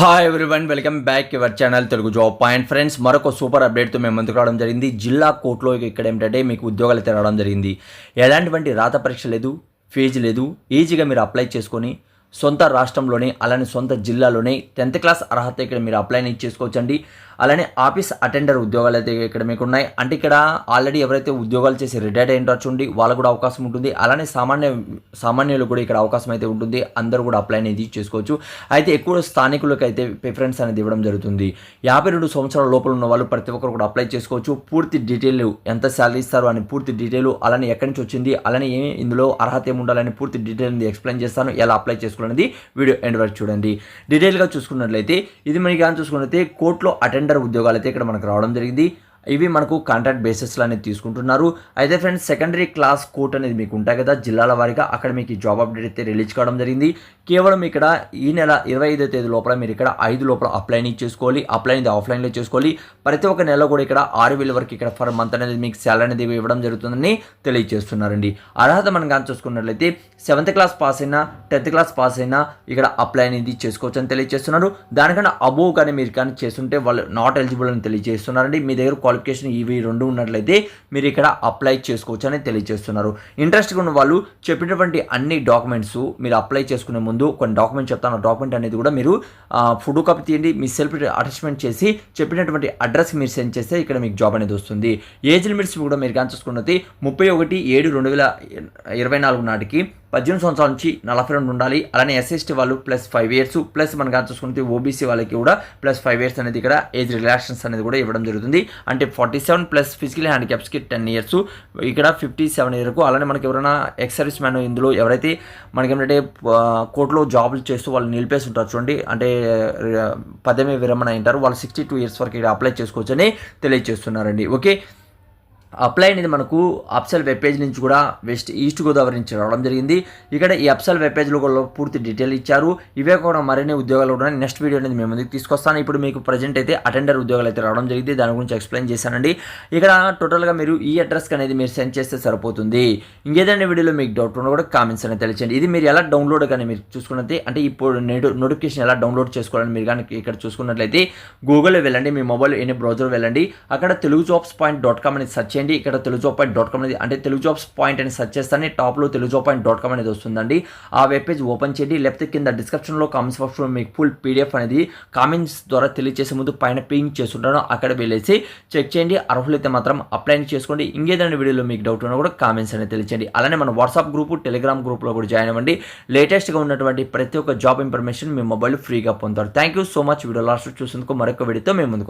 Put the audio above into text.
Hi everyone welcome back your channel Telugu job point friends మరొక super అప్డేట్తో మేము ముందుకు రావడం జరిగింది. జిల్లా కోర్టులో ఇక్కడ ఏమిటంటే మీకు ఉద్యోగాలు తెరవడం జరిగింది. ఎలాంటివంటి రాత పరీక్ష లేదు ఫీజు లేదు ఈజీగా మీరు అప్లై చేసుకొని సొంత రాష్ట్రంలోనే అలానే సొంత జిల్లాలోనే టెన్త్ క్లాస్ అర్హత ఇక్కడ మీరు అప్లై చేసుకోవచ్చండి. అలానే ఆఫీస్ అటెండర్ ఉద్యోగాలు అయితే ఇక్కడ మీకు ఉన్నాయి అంటే ఇక్కడ ఆల్రెడీ ఎవరైతే ఉద్యోగాలు చేసి రిటైర్డ్ అయిన చూడండి వాళ్ళకు కూడా అవకాశం ఉంటుంది. అలానే సామాన్య సామాన్యులు కూడా ఇక్కడ అవకాశం అయితే ఉంటుంది. అందరూ కూడా అప్లై అనేది చేసుకోవచ్చు. అయితే ఎక్కువ స్థానికులకు అయితే ప్రిఫరెన్స్ అనేది ఇవ్వడం జరుగుతుంది. యాభై రెండు సంవత్సరాల లోపల ఉన్న వాళ్ళు ప్రతి ఒక్కరు కూడా అప్లై చేసుకోవచ్చు. పూర్తి డీటెయిల్ ఎంత శాలరీ ఇస్తారు అని పూర్తి డీటెయిల్ అలానే ఎక్కడి నుంచి వచ్చింది అలానే ఏమి ఇందులో అర్హత ఏమి ఉండాలని పూర్తి డీటెయిల్ ఎక్స్ప్లెయిన్ చేస్తాను. ఎలా అప్లై చేసుకోవాలనేది వీడియో ఎండ్ వరకు చూడండి. డీటెయిల్గా చూసుకున్నట్లయితే ఇది మనకి కానీ చూసుకున్నట్లయితే కోర్టులో అటెండ్ అటెండర్ ఉద్యోగాలు అయితే ఇక్కడ మనకు రావడం జరిగింది. ఇవి మనకు కాంట్రాక్ట్ బేసిస్లో అనేది తీసుకుంటున్నారు. అయితే ఫ్రెండ్స్ సెకండరీ క్లాస్ కోర్ట్ అనేది మీకు ఉంటాయి కదా జిల్లాల వారీగా అక్కడ మీకు జాబ్ అప్డేట్ అయితే రిలీజ్ కావడం జరిగింది. కేవలం ఇక్కడ ఈ నెల ఇరవై ఐదో తేదీ లోపల మీరు ఇక్కడ ఐదు లోపల అప్లైని చేసుకోవాలి. అప్లైన్ ఆఫ్లైన్లో చేసుకోవాలి. ప్రతి ఒక్క నెల కూడా ఇక్కడ ఆరు వేల వరకు ఇక్కడ ఫర్ మంత్ అనేది మీకు శాలరీ అనేది ఇవ్వడం జరుగుతుందని తెలియజేస్తున్నారండి. అర్హత మనం కానీ చూసుకున్నట్లయితే సెవెంత్ క్లాస్ పాస్ అయినా టెన్త్ క్లాస్ పాస్ అయినా ఇక్కడ అప్లై అనేది చేసుకోవచ్చు అని తెలియజేస్తున్నారు. దానికన్నా అబోవ్ కానీ మీరు కానీ చేస్తుంటే వాళ్ళు నాట్ ఎలిజిబుల్ అని తెలియజేస్తున్నారండి. మీ దగ్గర క్వాలిఫికేషన్ ఇవి రెండు ఉన్నట్లయితే మీరు ఇక్కడ అప్లై చేసుకోవచ్చు అని తెలియజేస్తున్నారు. ఇంట్రెస్ట్గా ఉన్న వాళ్ళు చెప్పినటువంటి అన్ని డాక్యుమెంట్స్ మీరు అప్లై చేసుకునే ముందు కొన్ని డాక్యుమెంట్ చెప్తాను. డాక్యుమెంట్ అనేది కూడా మీరు ఫోటో కాపీ తీయండి. మీ సెల్ఫ్ అటాచ్మెంట్ చేసి చెప్పినటువంటి అడ్రస్కి మీరు సెండ్ చేస్తే ఇక్కడ మీకు జాబ్ అనేది వస్తుంది. ఏజ్ లిమిట్స్ కూడా మీరు కానీ చూసుకున్నది ముప్పై ఒకటి ఏడు రెండు వేల ఇరవై నాలుగు నాటికి పద్దెనిమిది సంవత్సరాల నుంచి నలభై రెండు ఉండాలి. అలానే ఎస్ఎస్టీ వాళ్ళు ప్లస్ ఫైవ్ ఇయర్స్ ప్లస్ మనం కానీ చూసుకుంటే ఓబీసీ వాళ్ళకి కూడా ప్లస్ ఫైవ్ ఇయర్స్ అనేది ఇక్కడ ఏజ్ రిలాక్షన్స్ అనేది కూడా ఇవ్వడం జరుగుతుంది. అంటే ఫార్టీ సెవెన్ ప్లస్ ఫిజికల్ హ్యాండిక్యాప్స్కి టెన్ ఇయర్స్ ఇక్కడ ఫిఫ్టీ సెవెన్ ఇయర్కు అలానే మనకి ఎవరైనా ఎక్స్ సర్వీస్ మ్యాన్ ఇందులో ఎవరైతే మనకి ఏంటంటే కోర్టులో జాబులు చేస్తూ వాళ్ళు నిలిపేసి ఉంటారు చూడండి. అంటే పదవి విరమణ అయింటారు వాళ్ళు సిక్స్టీ టూ ఇయర్స్ వరకు ఇక్కడ అప్లై చేసుకోవచ్చని తెలియజేస్తున్నారండి. ఓకే అప్లై అనేది మనకు అప్సల్ వెబ్ పేజ్ నుంచి కూడా వెస్ట్ ఈస్ట్ గోదావరి నుంచి రావడం జరిగింది. ఇక్కడ ఈ అప్సల్ వెబ్ పేజ్లో కూడా పూర్తి డీటెయిల్ ఇచ్చారు. ఇవే కూడా మరిన్ని ఉద్యోగాలు కూడా నెక్స్ట్ వీడియో అనేది మేము ముందుకు తీసుకొస్తాను. ఇప్పుడు మీకు ప్రజెంట్ అయితే అటెండర్ ఉద్యోగాలు అయితే రావడం జరిగింది. దాని గురించి ఎక్స్ప్లెయిన్ చేశానండి. ఇక్కడ టోటల్గా మీరు ఈ అడ్రస్కి అనేది మీరు సెండ్ చేస్తే సరిపోతుంది. ఇంకేదైనా వీడియోలో మీకు డౌట్ ఉన్నా కూడా కామెంట్స్ అనేది తెలియచండి ఇది మీరు ఎలా డౌన్లోడ్ కానీ మీరు చూసుకున్నది అంటే ఇప్పుడు నోటిఫికేషన్ ఎలా డౌన్లోడ్ చేసుకోవాలని మీరు కానీ ఇక్కడ చూసుకున్నట్లయితే గూగుల్లో వెళ్ళండి. మీ మొబైల్ ఎన్ని బ్రౌజర్ వెళ్ళండి. అక్కడ Telugu jobs point dot com అనేది సెర్చ్ చేయండి. ఇక్కడ Telugu job point dot com అనేది అంటే తెలుగు జాబ్స్ పాయింట్ అని సెర్చ్ చేస్తానే టాప్లో Telugu job point dot com అనేది వస్తుందండి. ఆ వెబ్ పేజ్ ఓపెన్ చేయండి. లేకపోతే కింద డిస్క్రిప్షన్లో కామెంట్స్ బాక్స్లో మీకు ఫుల్ పీడిఎఫ్ అనేది కామెంట్స్ ద్వారా తెలియజేసే ముందు పైన పింక్ చేస్తుంటాను. అక్కడ వెళ్ళేసి చెక్ చేయండి. అర్హులైతే మాత్రం అప్లై చేసుకోండి. ఇంకేదైనా వీడియోలో మీకు డౌట్ ఉన్నా కూడా కామెంట్స్ అనేది తెలియచేయండి. అలానే మన వాట్సాప్ గ్రూప్ టెలిగ్రామ్ గ్రూప్లో కూడా జాయిన్ అవ్వండి. లేటెస్ట్గా ఉన్నటువంటి ప్రతి ఒక్క జాబ్ ఇన్ఫర్మేషన్ మీ మొబైల్ ఫ్రీగా పొందుతారు. Thank you so much video last చూసేందుకు మరొక వీడియోతో మేము ముందుకు